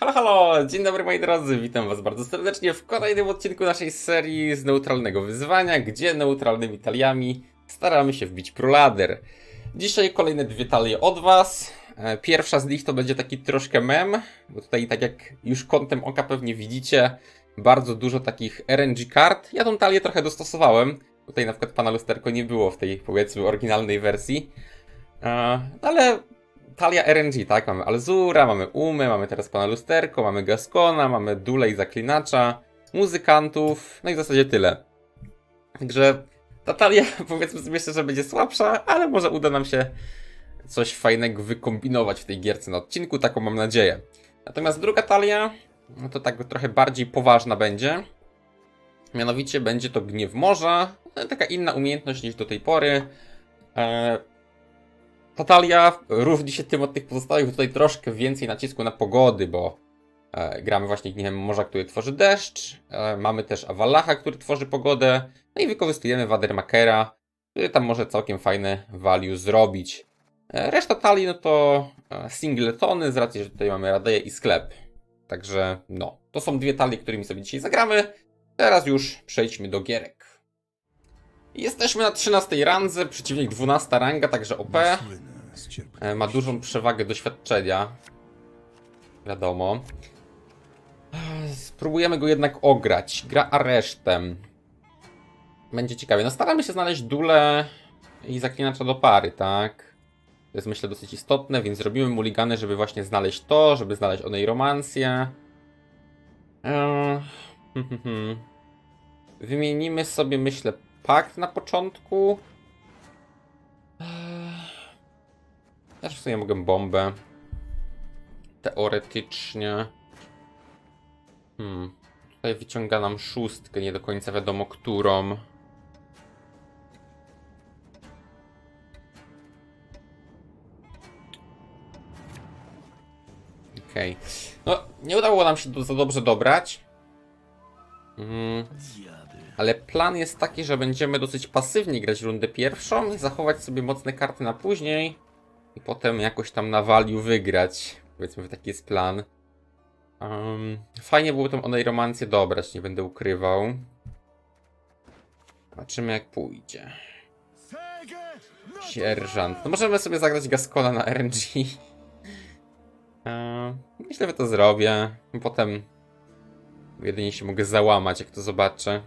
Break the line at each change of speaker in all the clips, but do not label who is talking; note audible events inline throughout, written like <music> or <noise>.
Halo, halo! Dzień dobry moi drodzy, witam was bardzo serdecznie w kolejnym odcinku naszej serii z neutralnego wyzwania, gdzie neutralnymi taliami staramy się wbić prolader. Dzisiaj kolejne dwie talie od was. E, Pierwsza z nich to będzie taki troszkę mem, bo tutaj tak jak już kątem oka pewnie widzicie, bardzo dużo takich RNG kart. Ja tą talię trochę dostosowałem. Tutaj na przykład pana lusterko nie było w tej powiedzmy oryginalnej wersji. E, Ale talia RNG, tak? Mamy Alzura, mamy Umę, mamy teraz pana Lusterko, mamy Gascona, mamy Dule i Zaklinacza, muzykantów, no i w zasadzie tyle. Także ta talia, <laughs> powiedzmy sobie szczerze, będzie słabsza, ale może uda nam się coś fajnego wykombinować w tej gierce na odcinku, taką mam nadzieję. Natomiast druga talia, no to tak trochę bardziej poważna będzie. Mianowicie będzie to Gniew Morza, no, taka inna umiejętność niż do tej pory. Natalia różni się tym od tych pozostałych, tutaj troszkę więcej nacisku na pogody, bo e, gramy właśnie Gniewem Morza, który tworzy deszcz, e, mamy też Awalacha, który tworzy pogodę, no i wykorzystujemy Wadermakera, który tam może całkiem fajne value zrobić. E, reszta talii no to e, singletony, z racji, że tutaj mamy Radeję i sklep. Także no, to są dwie talie, którymi sobie dzisiaj zagramy. Teraz już przejdźmy do gierek. Jesteśmy na 13 randze, przeciwnik 12 ranga, także OP. E, Ma dużą przewagę doświadczenia. Wiadomo. E, Spróbujemy go jednak ograć. Gra aresztem. Będzie ciekawie. No staramy się znaleźć dule i zaklinacza do pary, tak? To jest myślę dosyć istotne, więc robimy muligany, żeby właśnie znaleźć to, żeby znaleźć onej romancję. Eee, hmm, hmm, hmm. Wymienimy sobie, myślę, pakt na początku. Eee, Też w sumie mogę bombę. Teoretycznie. Hmm. Tutaj wyciąga nam szóstkę, nie do końca wiadomo którą. Okej. No, nie udało nam się to za dobrze dobrać. Mm. Ale plan jest taki, że będziemy dosyć pasywnie grać rundę pierwszą i zachować sobie mocne karty na później i potem jakoś tam na value wygrać. Powiedzmy, że taki jest plan. Um, fajnie byłoby tą onej romancję dobrać, nie będę ukrywał. Zobaczymy jak pójdzie. Sierżant. No możemy sobie zagrać Gascona na RNG. Eee, myślę, że to zrobię. Potem jedynie się mogę załamać, jak to zobaczę.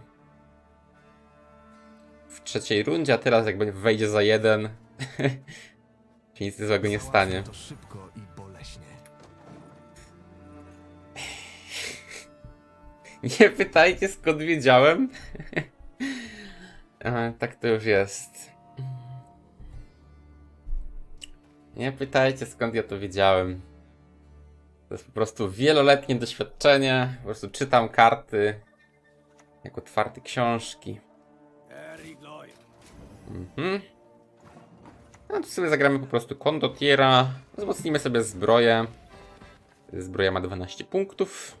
W trzeciej rundzie, a teraz jak będzie- wejdzie za jeden, <laughs> się nic złego nie stanie.
To szybko i boleśnie. <laughs>
Nie pytajcie skąd wiedziałem. <laughs> Tak to już jest. Nie pytajcie skąd ja to wiedziałem. To jest po prostu wieloletnie doświadczenie. Po prostu czytam karty jak otwarte książki. Mhm. No to sobie zagramy po prostu kondotiera. Wzmocnimy sobie zbroję. Zbroja ma 12 punktów.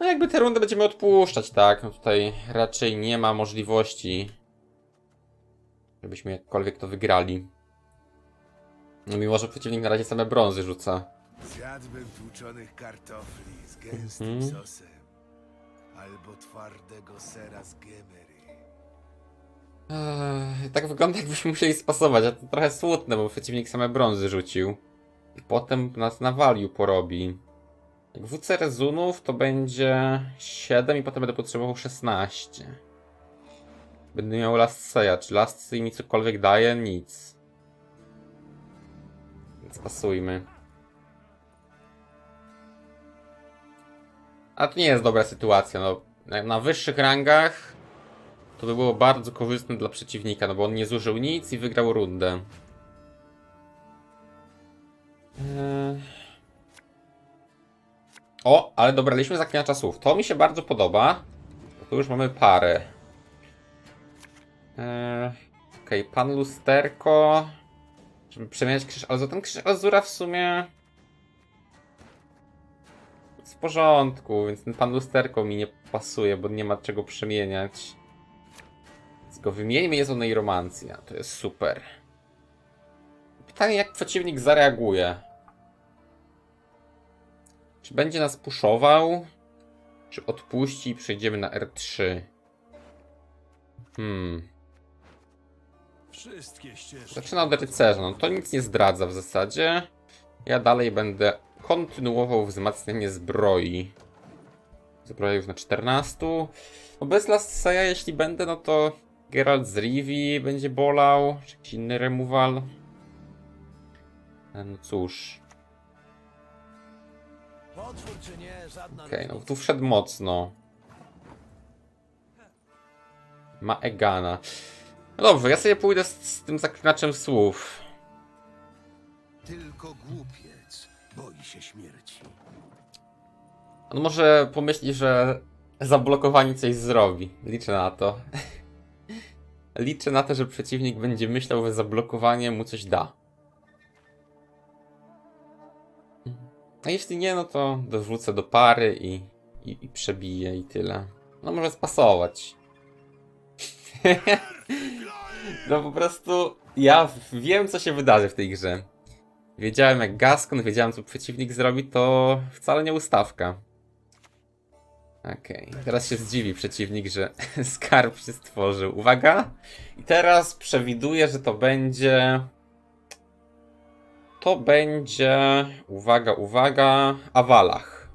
No jakby tę rundę będziemy odpuszczać, tak? No tutaj raczej nie ma możliwości, żebyśmy jakkolwiek to wygrali. No mimo, że przeciwnik na razie same brązy rzuca.
Zjadłbym tłuczonych kartofli z gęstym
Mhm.
sosem. Albo twardego sera z gemery.
Eee, tak wygląda jakbyśmy musieli spasować, a to trochę smutne, bo przeciwnik same brązy rzucił. Potem nas na value porobi. Jak WC rezunów to będzie 7 i potem będę potrzebował 16. Będę miał Last Seja. Czy Last mi cokolwiek daje? Nic. Więc pasujmy. A to nie jest dobra sytuacja, no. Na wyższych rangach to by było bardzo korzystne dla przeciwnika, no bo on nie zużył nic i wygrał rundę. Eee... O, ale dobraliśmy zaklinacza słów. To mi się bardzo podoba. Tu już mamy parę. Eee... Okej, pan lusterko. Żeby przemieniać krzyż Azura. Ten krzyż Azura w sumie... W porządku, więc ten pan lusterko mi nie pasuje, bo nie ma czego przemieniać. Go wymieńmy, jest onej romancja. To jest super. Pytanie, jak przeciwnik zareaguje. Czy będzie nas puszował? Czy odpuści i przejdziemy na R3? Hmm. Zaczyna od rycerza, no to nic nie zdradza w zasadzie. Ja dalej będę kontynuował wzmacnianie zbroi. Zbroja już na 14. No bez Lasseya, jeśli będę, no to Geralt z Rivi będzie bolał, czy jakiś inny removal. No cóż, okej, no tu wszedł mocno. Ma Egana. No dobrze, ja sobie pójdę z, z tym zaklinaczem słów.
Tylko głupiec boi się śmierci.
On może pomyśli, że zablokowanie coś zrobi. Liczę na to. <laughs> Liczę na to, że przeciwnik będzie myślał, że zablokowanie mu coś da. A jeśli nie, no to dorzucę do pary i, i, i przebiję i tyle. No może spasować. <laughs> no po prostu ja wiem, co się wydarzy w tej grze. Wiedziałem jak Gaskon, wiedziałem co przeciwnik zrobi, to wcale nie ustawka. Okej, teraz się zdziwi przeciwnik, że <laughs> skarb się stworzył. Uwaga! I teraz przewiduję, że to będzie. To będzie. Uwaga, uwaga. Awalach.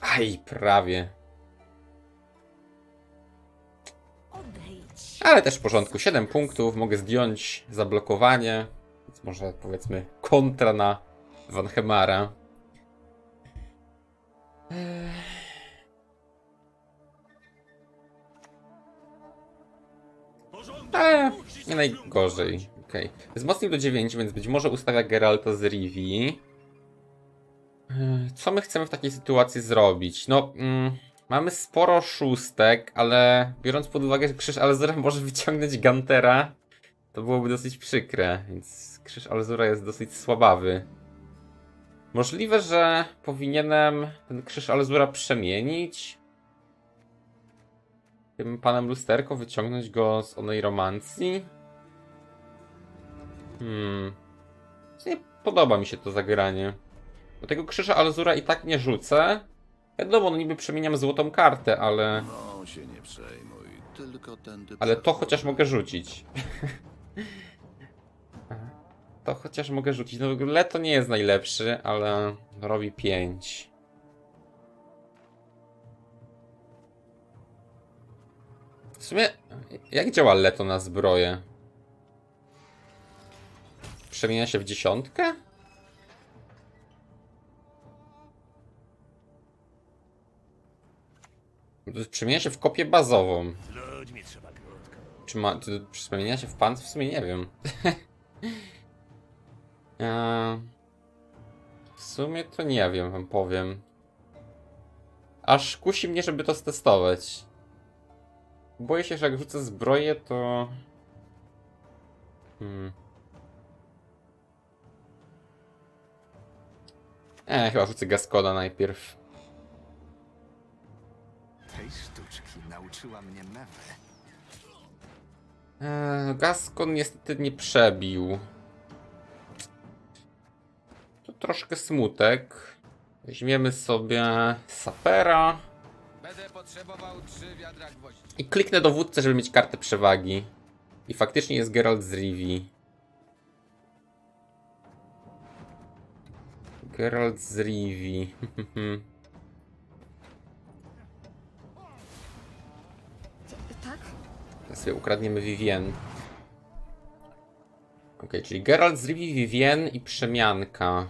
Aj, prawie. Ale też w porządku. 7 punktów, mogę zdjąć zablokowanie. Więc może powiedzmy kontra na Van Hemara. Ale nie najgorzej. Okej. Wzmocnił do 9, więc być może ustawia Geralta z Rivi. Co my chcemy w takiej sytuacji zrobić? No, mm, mamy sporo szóstek, ale biorąc pod uwagę, Krzyż Alzura może wyciągnąć Gantera, to byłoby dosyć przykre, więc Krzyż Alzura jest dosyć słabawy. Możliwe, że powinienem ten Krzyż Alzura przemienić. Tym panem lusterko wyciągnąć go z onej romancji. Hmm. Nie podoba mi się to zagranie. Do tego krzyża Alzura i tak nie rzucę. Wiadomo, no niby przemieniam złotą kartę, ale...
No się nie przejmuj, tylko tędy
Ale to chociaż mogę rzucić. <laughs> to chociaż mogę rzucić. No Leto nie jest najlepszy, ale robi 5. W sumie, jak działa Leto na zbroję? Przemienia się w dziesiątkę? Przemienia się w kopię bazową. Czy ma. Czy przemienia się w pan? W sumie nie wiem. <laughs> Eee, w sumie to nie wiem, wam powiem. Aż kusi mnie, żeby to stestować. Boję się, że jak rzucę zbroję, to. Hmm. Eee, chyba rzucę Gaskoda najpierw.
Tej sztuczki nauczyła mnie Mewe.
Eee, Gaskon niestety nie przebił. Troszkę smutek. Weźmiemy sobie sapera
Będę potrzebował trzy wiadra gwoździ.
i kliknę dowódcę, żeby mieć kartę przewagi. I faktycznie jest Geralt z Rivi. Geralt z Rivi. <laughs>
Tak?
Teraz sobie ukradniemy Vivien. Ok, czyli Geralt z Rivi, Vivien i przemianka.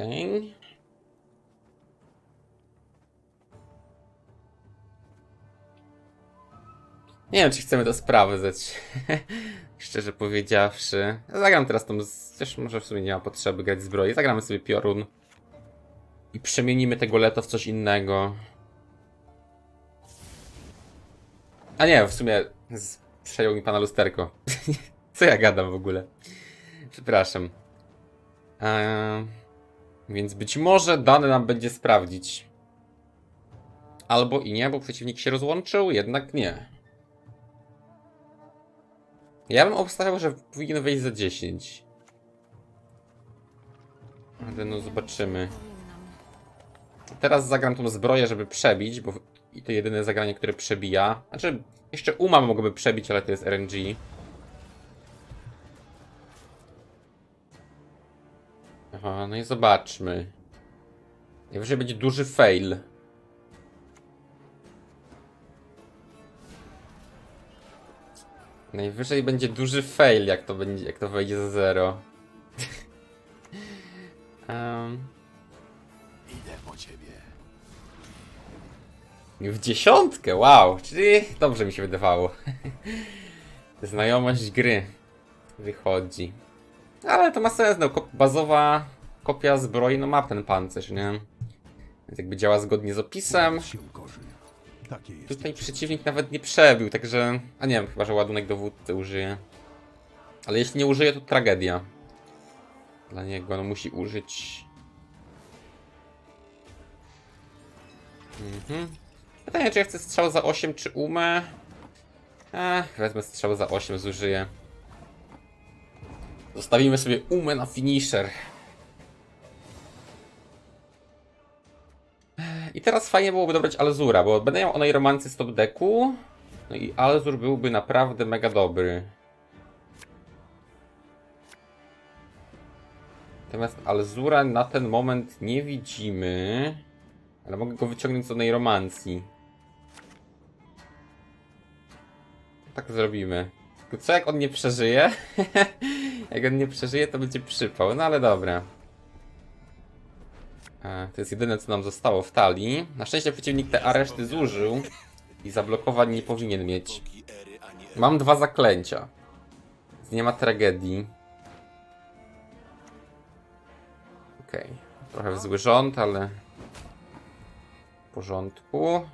Okej. Nie wiem, czy chcemy to sprawdzać. <laughs> Szczerze powiedziawszy. Zagram teraz tą. Chociaż może w sumie nie ma potrzeby grać zbroi. Zagramy sobie piorun. I przemienimy tego leto w coś innego. A nie, w sumie przejął mi pana lusterko. <laughs> Co ja gadam w ogóle? Przepraszam. Eee, więc być może dane nam będzie sprawdzić. albo i nie, bo przeciwnik się rozłączył, jednak nie. Ja bym obstawiał, że powinien wejść za 10. Ale no zobaczymy. Teraz zagram tą zbroję, żeby przebić, bo i to jedyne zagranie, które przebija. Znaczy, jeszcze Uma mogłoby przebić, ale to jest RNG. Aha, no i zobaczmy. Najwyżej będzie duży fail. Najwyżej będzie duży fail, jak to będzie, jak to wejdzie za zero. <laughs> um,
Idę po ciebie.
w dziesiątkę, wow, czyli dobrze mi się wydawało. <laughs> Znajomość gry wychodzi. Ale to ma sens, no kop bazowa kopia zbroi, no ma ten pancerz, nie? Więc jakby działa zgodnie z opisem. Tutaj przeciwnik nawet nie przebił, także... A nie wiem, chyba, że ładunek dowódcy użyje. Ale jeśli nie użyje, to tragedia. Dla niego, no musi użyć... Mhm. Pytanie, czy ja chcę strzał za 8, czy umę? Ech, wezmę strzał za 8, zużyję. Zostawimy sobie umę na finisher. I teraz fajnie byłoby dobrać Alzura, bo będę miał onej romancy z top decku. No i Alzur byłby naprawdę mega dobry. Natomiast Alzura na ten moment nie widzimy. Ale mogę go wyciągnąć z onej romancji. Tak zrobimy. Co jak on nie przeżyje? <laughs> jak on nie przeżyje, to będzie przypał. No ale dobra. E, To jest jedyne, co nam zostało w talii. Na szczęście przeciwnik te areszty zużył i zablokowań nie powinien mieć. Mam dwa zaklęcia. Więc nie ma tragedii. Okej. Trochę w zły rząd, ale... W porządku.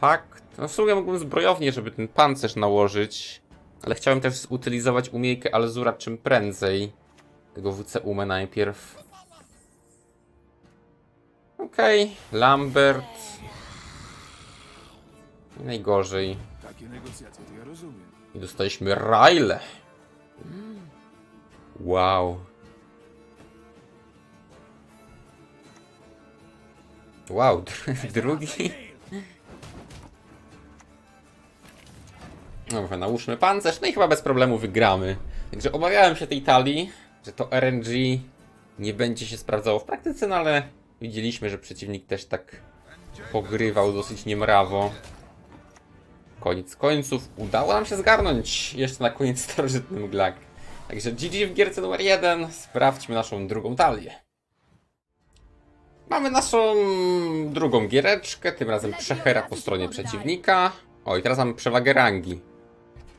Pakt. No w sumie mógłbym zbrojownie, żeby ten pancerz nałożyć. Ale chciałem też zutylizować umiejkę Alzura czym prędzej. Tego WC umę najpierw. Okej, Lambert. Nie najgorzej.
Takie negocjacje to ja rozumiem.
I dostaliśmy Ryle. Wow. Wow, dr- Dobra, nałóżmy pancerz, no i chyba bez problemu wygramy. Także obawiałem się tej talii, że to RNG nie będzie się sprawdzało w praktyce, no ale widzieliśmy, że przeciwnik też tak pogrywał dosyć niemrawo. Koniec końców udało nam się zgarnąć jeszcze na koniec starożytny mglak. Także GG w gierce numer 1. Sprawdźmy naszą drugą talię. Mamy naszą drugą giereczkę, tym razem przechera po stronie przeciwnika. O, i teraz mamy przewagę rangi.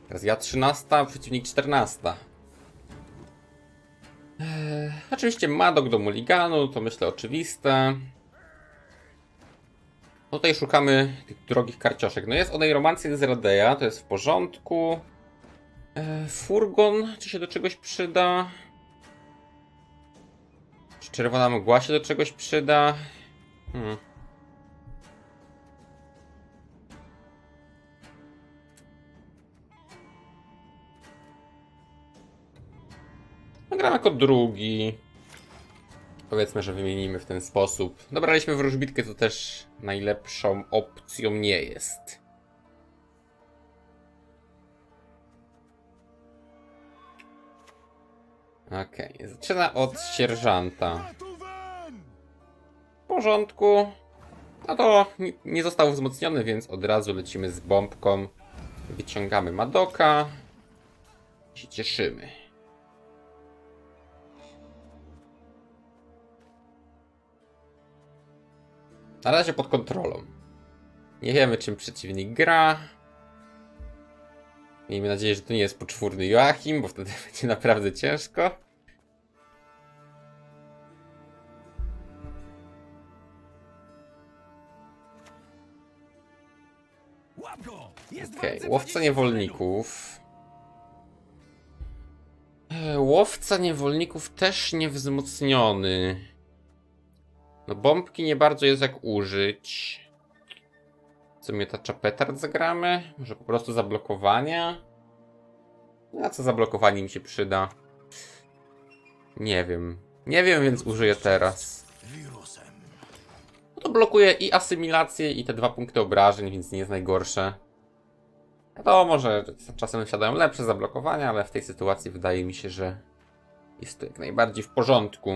Teraz ja 13, przeciwnik 14. Eee, oczywiście Madok do Mulliganu, to myślę oczywiste. No Tutaj szukamy tych drogich karcioszek. No jest onej romancji z Radeja, to jest w porządku. E, furgon, czy się do czegoś przyda? Czy czerwona mgła się do czegoś przyda? Hmm. Gram jako drugi. Powiedzmy, że wymienimy w ten sposób. Dobraliśmy wróżbitkę, to też najlepszą opcją nie jest. Okej, zaczyna od sierżanta. W porządku. No to ni- nie został wzmocniony, więc od razu lecimy z bombką. Wyciągamy Madoka. I się cieszymy. Na razie pod kontrolą. Nie wiemy, czym przeciwnik gra. Miejmy nadzieję, że to nie jest poczwórny Joachim, bo wtedy <laughs> będzie naprawdę ciężko. Okej,
walce
łowca niewolników. E, Łowca niewolników też niewzmocniony. No bombki nie bardzo jest jak użyć. Co miotacza petard zagramy? Może po prostu zablokowanie? A co zablokowanie mi się przyda? Nie wiem. Nie wiem, więc użyję teraz. No to blokuje i asymilację, i te dwa punkty obrażeń, więc nie jest najgorsze. Wiadomo, że czasem siadają lepsze zablokowania, ale w tej sytuacji wydaje mi się, że jest to jak najbardziej w porządku.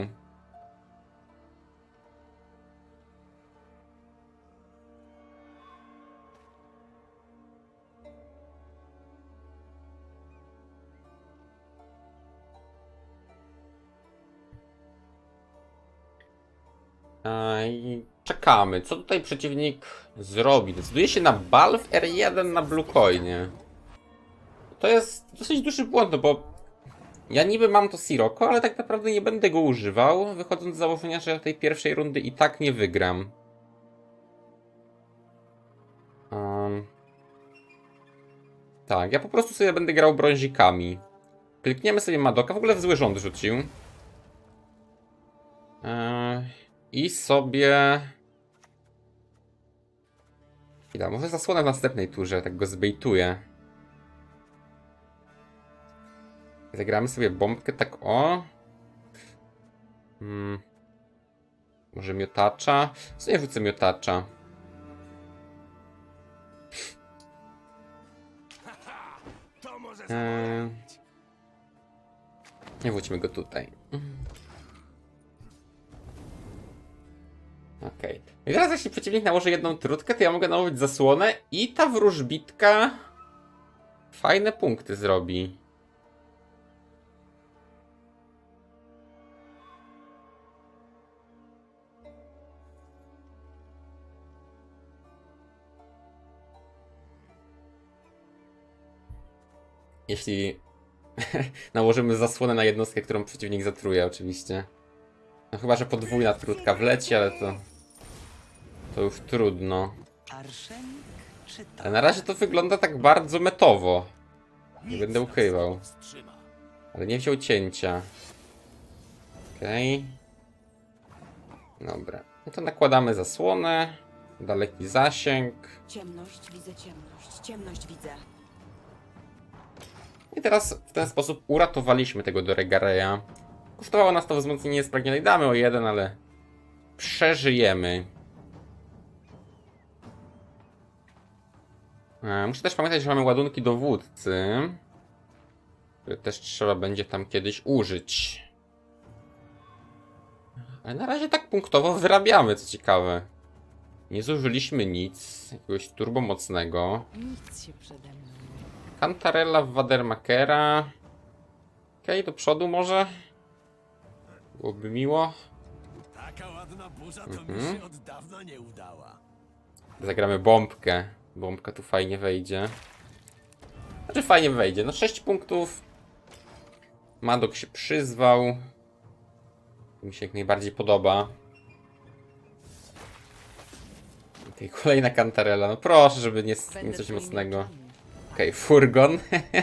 I czekamy. Co tutaj przeciwnik zrobi? Decyduje się na bal w R1 na Bluecoinie. To jest dosyć duży błąd, no bo ja niby mam to Sirocco, ale tak naprawdę nie będę go używał, wychodząc z założenia, że tej pierwszej rundy i tak nie wygram. Um, tak, ja po prostu sobie będę grał brązikami. Klikniemy sobie Madoka, w ogóle w zły rząd rzucił. Eee, I sobie... Chwila, może zasłonę w następnej turze, tak go zbejtuję. Zagramy sobie bombkę tak o. Hmm. Może miotacza? Co nie rzucę miotacza? Eee, nie wróćmy go tutaj. I teraz jeśli przeciwnik nałoży jedną trutkę, to ja mogę nałożyć zasłonę i ta wróżbitka fajne punkty zrobi. Jeśli <laughs> nałożymy zasłonę na jednostkę, którą przeciwnik zatruje, oczywiście. No chyba, że podwójna trutka wleci, ale to... To już trudno. Ale na razie to wygląda tak bardzo metowo. Nie będę ukrywał. Ale nie wziął cięcia. Okej. Dobra. No to nakładamy zasłonę. Daleki zasięg.
Ciemność, widzę ciemność. Ciemność widzę.
I teraz w ten sposób uratowaliśmy tego Doregareya. Kosztowało nas to wzmocnienie spragnionej damy o jeden, ale przeżyjemy. Muszę też pamiętać, że mamy ładunki dowódcy, które też trzeba będzie tam kiedyś użyć. Ale na razie tak punktowo wyrabiamy, co ciekawe. Nie zużyliśmy nic, jakiegoś turbomocnego.
Nic się przede mną nie
Cantarella w Wadermakera. Okej, do przodu może. Byłoby miło.
Taka ładna burza to
Mhm.
mi się od dawna nie udała.
Zagramy bombkę. Bombka tu fajnie wejdzie. Znaczy fajnie wejdzie. No 6 punktów. Madok się przyzwał. Mi się jak najbardziej podoba. I Tutaj kolejna kantarela. No proszę, żeby nie, nie coś mocnego. Okej, furgon.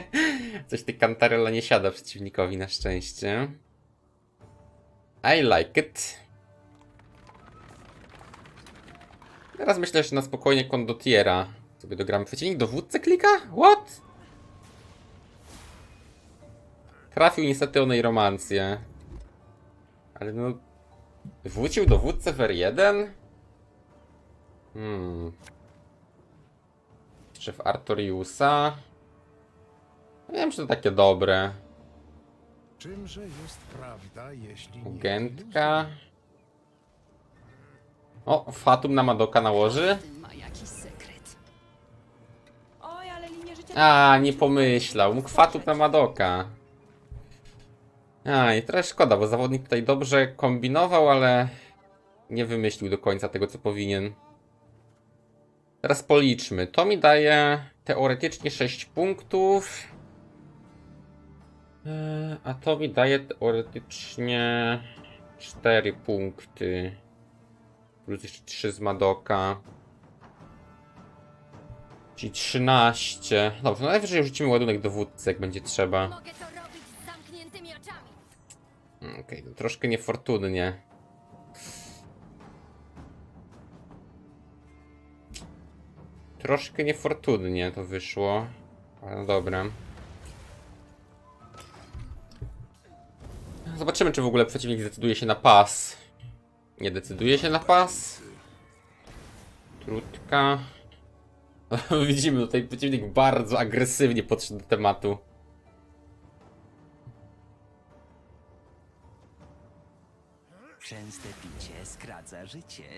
<laughs> Coś ty kantarela nie siada przeciwnikowi na szczęście. I like it. Teraz myślę, że na spokojnie kondottiera sobie dogramy. Przeciwnik dowódcę klika? What? Trafił niestety onej romancję. Ale no... Wrócił dowódcę w R1? Hmm... Jeszcze w Artoriusa. Nie wiem, czy to takie dobre.
Czymże jest prawda, jeśli nie
Agentka. O, Fatum na Madoka nałoży.
Ma jakiś sekret. Oj, ale linie życia...
A, nie pomyślał. Mógł Fatum na Madoka. A, i trochę szkoda, bo zawodnik tutaj dobrze kombinował, ale nie wymyślił do końca tego, co powinien. Teraz policzmy. To mi daje teoretycznie 6 punktów. Eee, A to mi daje teoretycznie 4 punkty. Plus jeszcze 3 z Madoka. Czyli 13. Dobrze, no najwyżej rzucimy ładunek dowódcy, jak będzie trzeba.
Mogę to.
Mm, okej, okay, to troszkę niefortunnie. Troszkę niefortunnie to wyszło. Ale no dobra. Zobaczymy, czy w ogóle przeciwnik zdecyduje się na pas. Nie decyduje się na pas. Trutka. <laughs> Widzimy tutaj przeciwnik bardzo agresywnie podszedł do tematu.
Częste picie skraca życie. <laughs>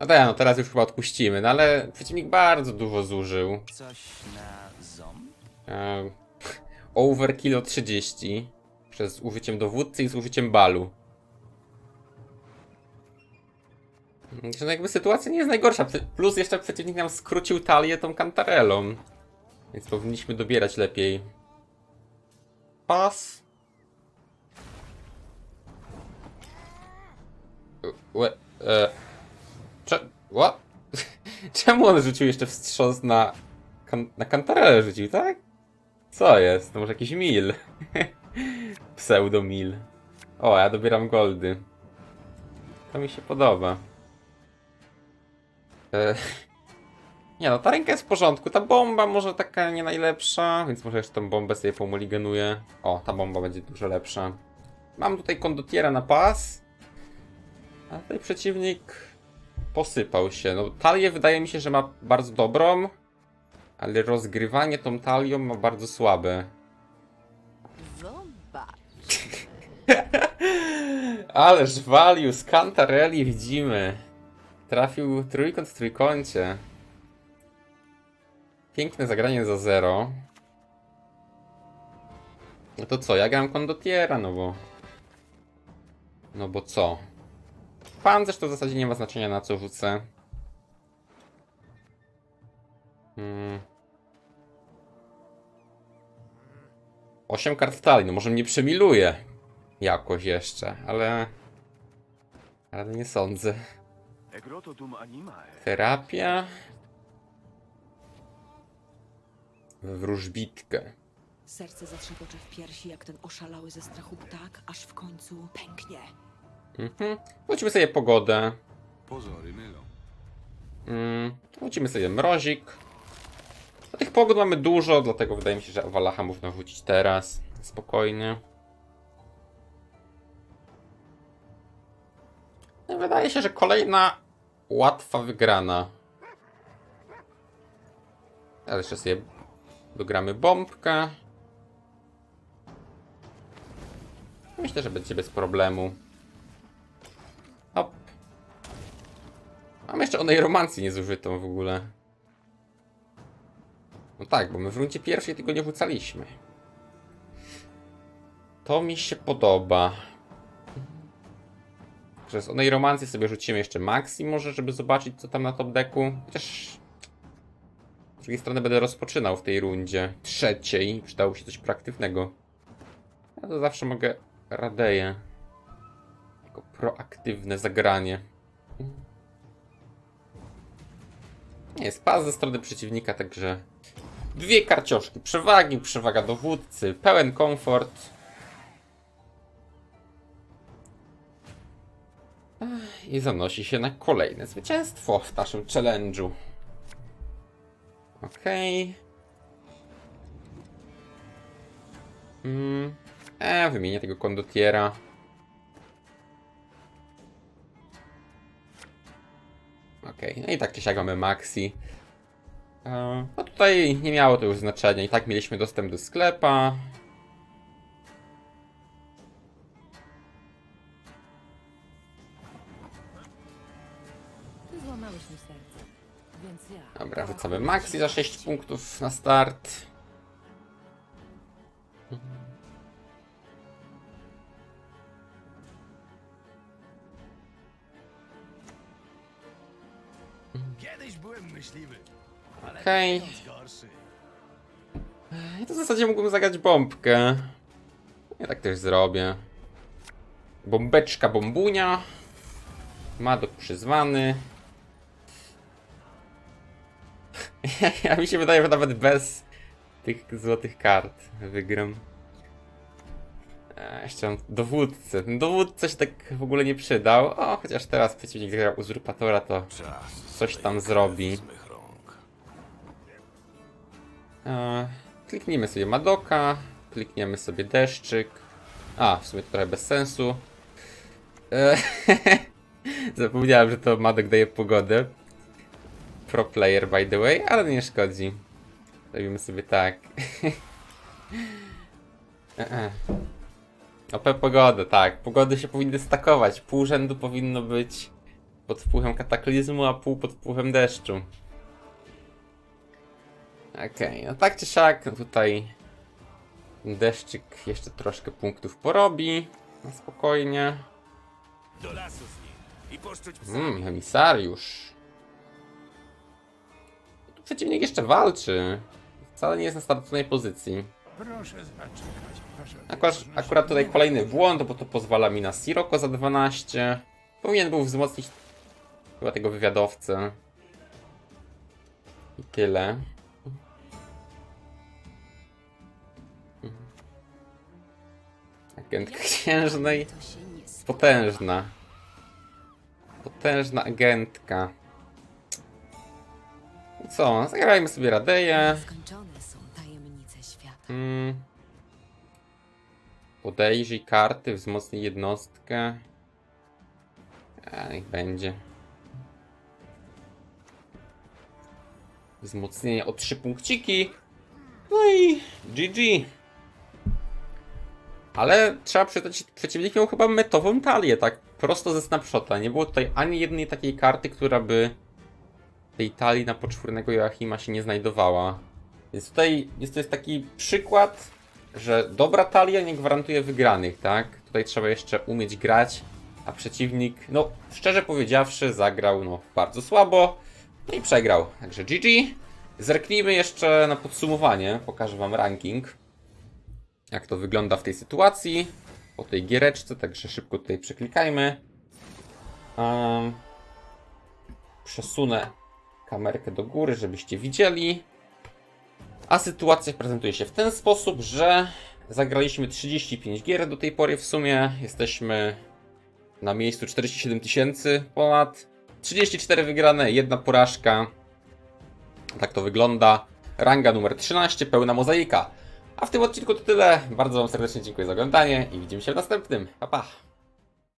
No tak, no teraz już chyba odpuścimy, no ale przeciwnik bardzo dużo zużył.
Coś na ząb?
E, <laughs> overkill o 30 przez użyciem dowódcy i z użyciem balu. Także no jakby sytuacja nie jest najgorsza. Pl- Plus jeszcze przeciwnik nam skrócił talię tą kantarelą. Więc powinniśmy dobierać lepiej. Pas. Łe, e, cze? <laughs> Czemu on rzucił jeszcze wstrząs na, kan, na kantarelę rzucił, tak? Co jest? To może jakiś mil. <laughs> Pseudo mil. O, ja dobieram goldy. To mi się podoba. E... <laughs> Nie no, ta ręka jest w porządku. Ta bomba może taka nie najlepsza, więc może jeszcze tą bombę sobie pomuliganuję. O, ta bomba będzie dużo lepsza. Mam tutaj kondotiera na pas. A tutaj przeciwnik posypał się. No, talię wydaje mi się, że ma bardzo dobrą. Ale rozgrywanie tą talią ma bardzo słabe.
Zobacz. <laughs>
Ależ value z Cantarelli widzimy. Trafił trójkąt w trójkącie. Piękne zagranie za zero. No to co, ja gram kondotiera, no bo... No bo co? Pancerz to w zasadzie nie ma znaczenia na co rzucę. Hmm. 8 kart talii, no może mnie przemiluje. Jakoś jeszcze, ale... Ale nie sądzę. Terapia. Wróżbitkę.
Serce zatrzepocze w piersi, jak ten oszalały ze strachu ptak, aż w końcu pęknie.
Mhm. Wrócimy sobie pogodę.
Pozory mylą.
Mm. Wrócimy sobie mrozik. A tych pogód mamy dużo, dlatego wydaje mi się, że Walacha można wrócić teraz. Spokojnie. No, wydaje się, że kolejna łatwa wygrana. Ale jeszcze sobie dogramy bombkę. Myślę, że będzie bez problemu. Hop. Mam jeszcze onej romancji niezużytą w ogóle. No tak, bo my w rundzie pierwszej tego nie wrzucaliśmy. To mi się podoba. Przez onej romancji sobie rzucimy jeszcze Maxi może, żeby zobaczyć co tam na top decku. Chociaż... Z drugiej strony będę rozpoczynał w tej rundzie trzeciej. Przydało się coś proaktywnego. Ja to zawsze mogę Radeję. Jako proaktywne zagranie. Nie, jest pas ze strony przeciwnika, także dwie karcioszki przewagi, przewaga dowódcy, pełen komfort. I zanosi się na kolejne zwycięstwo w naszym challenge'u. Okej. Mm. E, wymienię tego kondotiera. Okej, no i tak czy siak mamy Maxi. No tutaj nie miało to już znaczenia. I tak mieliśmy dostęp do sklepa.
Złamałeś mi serce, więc ja...
Dobra, rzucamy Maxi za 6 punktów na start.
Kiedyś byłem myśliwy,
Okej. I to w zasadzie mógłbym zagrać bombkę. Ja tak też zrobię. Bombeczka bombunia. Madok przyzwany. <laughs> ja mi się wydaje, że nawet bez tych złotych kart wygram. E, jeszcze mam dowódcę. Ten dowódca się tak w ogóle nie przydał. O, chociaż teraz przeciwnik gra uzurpatora, to coś tam zrobi. E, kliknijmy sobie Madoka, klikniemy sobie deszczyk. A, w sumie to trochę bez sensu. E, <laughs> Zapomniałem, że to Madok daje pogodę. Pro player, by the way, ale nie szkodzi. Robimy sobie tak. <laughs> E, e. OP pogoda, tak. Pogody się powinny stakować. Pół rzędu powinno być pod wpływem kataklizmu, a pół pod wpływem deszczu. Okej, no tak czy siak, no tutaj deszczyk jeszcze troszkę punktów porobi. Na spokojnie.
Do lasu z nim i poszczuć psa.
Mmm, emisariusz. Tu przeciwnik jeszcze walczy. Wcale nie jest na startowej pozycji.
Proszę zaczekać. Proszę.
Akurat, akurat tutaj kolejny błąd, bo to pozwala mi na Siroko za 12. Powinien był wzmocnić chyba tego wywiadowcę. I tyle. Agentka księżnej. Potężna. Potężna agentka. Co? Zagrajmy sobie Radeję.
Skończone są tajemnice świata.
Mm. Podejrzyj karty, wzmocnij jednostkę. A, niech będzie. Wzmocnienie o 3 punkciki. No i GG. Ale trzeba przyznać, przeciwnik miał chyba metową talię, tak prosto ze snapshota. Nie było tutaj ani jednej takiej karty, która by tej talii na poczwórnego Joachima się nie znajdowała. Więc tutaj jest to jest taki przykład, że dobra talia nie gwarantuje wygranych, tak? Tutaj trzeba jeszcze umieć grać, a przeciwnik, no szczerze powiedziawszy, zagrał no bardzo słabo, no i przegrał. Także GG. Zerknijmy jeszcze na podsumowanie, pokażę wam ranking, jak to wygląda w tej sytuacji, po tej giereczce, także szybko tutaj przeklikajmy. Przesunę kamerkę do góry, żebyście widzieli. A sytuacja prezentuje się w ten sposób, że zagraliśmy 35 gier do tej pory w sumie. Jesteśmy na miejscu 47 tysięcy ponad. 34 wygrane, jedna porażka. Tak to wygląda. Ranga numer 13, pełna mozaika. A w tym odcinku to tyle. Bardzo Wam serdecznie dziękuję za oglądanie i widzimy się w następnym. Pa pa!